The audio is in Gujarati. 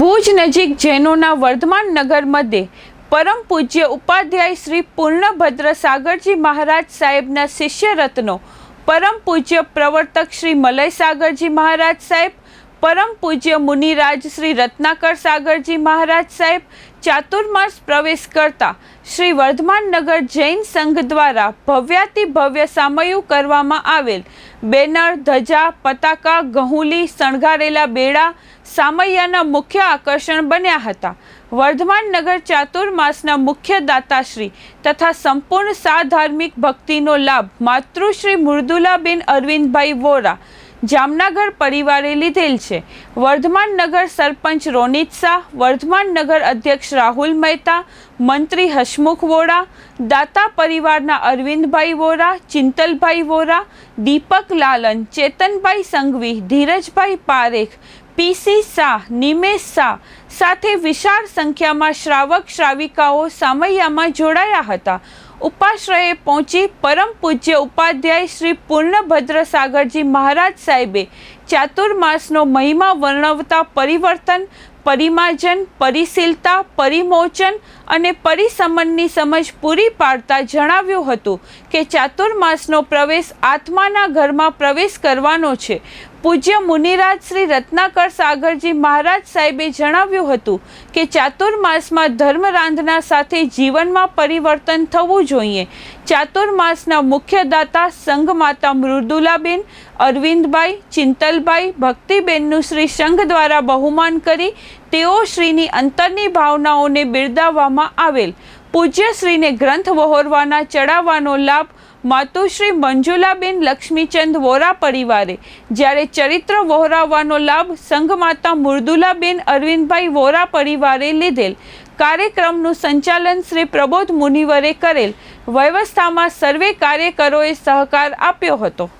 ભુજ નજીક જૈનોના વર્ધમાન નગર મધ્યે પરમ પૂજ્ય ઉપાધ્યાય શ્રી પૂર્ણભદ્ર સાગરજી મહારાજ સાહેબના શિષ્ય રત્નો પરમ પૂજ્ય પ્રવર્તક શ્રી મલય સાગરજી મહારાજ સાહેબ, પરમ પૂજ્ય મુનિરાજ શ્રી રત્નાકર સાગરજી મહારાજ સાહેબ, ચાતુર્માસ પ્રવેશ કરતા શ્રી વર્ધમાન નગર જૈન સંઘ દ્વારા ભવ્યાતિ ભવ્ય સામયું કરવામાં આવેલ બેનર, ધજા, પતાકા, ગહુલી, શણગારેલા બેડા સામૈયાના મુખ્ય આકર્ષણ બન્યા હતા. વર્ધમાન નગર ચાતુર્માસના મુખ્ય દાતાશ્રી તથા સંપૂર્ણ સાધાર્મિક ભક્તિનો લાભ માતૃશ્રી મૃદુલાબેન અરવિંદભાઈ વોરા જામનગર પરિવારે લીધેલ છે. વર્ધમાન નગર સરપંચ રોનિત શાહ, વર્ધમાન નગર અધ્યક્ષ રાહુલ મહેતા, મંત્રી હસમુખ વોરા, દાતા પરિવારના અરવિંદભાઈ વોરા, ચિંતલભાઈ વોરા, દીપક લાલન, ચેતનભાઈ સંઘવી, ધીરજભાઈ પારેખ પીસી શાહ નિમેશ શાહ સાથે વિશાળ સંખ્યામાં શ્રાવક શ્રાવિકાઓ સામૈયામાં જોડાયા હતા. ઉપાશ્રયે પહોંચી પરમ પૂજ્ય ઉપાધ્યાય શ્રી પૂર્ણભદ્ર સાગરજી મહારાજ સાહેબે ચાતુર્માસનો મહિમા વર્ણવતા પરિવર્તન, પરિમાર્જન, પરિશીલતા, પરિમોચન અને પરિસમનની સમજ પૂરી પાડતા જણાવ્યું હતું કે ચાતુર્માસનો પ્રવેશ આત્માના ઘરમાં પ્રવેશ કરવાનો છે. પૂજ્ય મુનિરાજ શ્રી રત્નાકર સાગરજી મહારાજ સાહેબે જણાવ્યું હતું કે ચાતુર્માસમાં ધર્મરાંધના સાથે જીવનમાં પરિવર્તન થવું જોઈએ. ચાતુર્માસના મુખ્ય દાતા સંઘ માતા મૃદુલાબેન, અરવિંદભાઈ, ચિંતલભાઈ, ભક્તિબેનનું શ્રી સંઘ દ્વારા બહુમાન કરી તેઓ શ્રીની અંતરની ભાવનાઓને બિરદાવવામાં આવેલ. પૂજ્ય શ્રીને ગ્રંથ વહોરવાના ચડાવવાનો લાભ માતુશ્રી મંજુલાબેન લક્ષ્મીચંદ વોરા પરિવારે જ્યારે ચરિત્ર વહોરાવવાનો લાભ સંઘમાતા મૃદુલાબેન અરવિંદભાઈ વોરા પરિવારે લીધેલ. કાર્યક્રમનું સંચાલન શ્રી પ્રબોધ મુનિવરે કરેલ. વ્યવસ્થામાં સર્વે કાર્યકરોએ સહકાર આપ્યો હતો.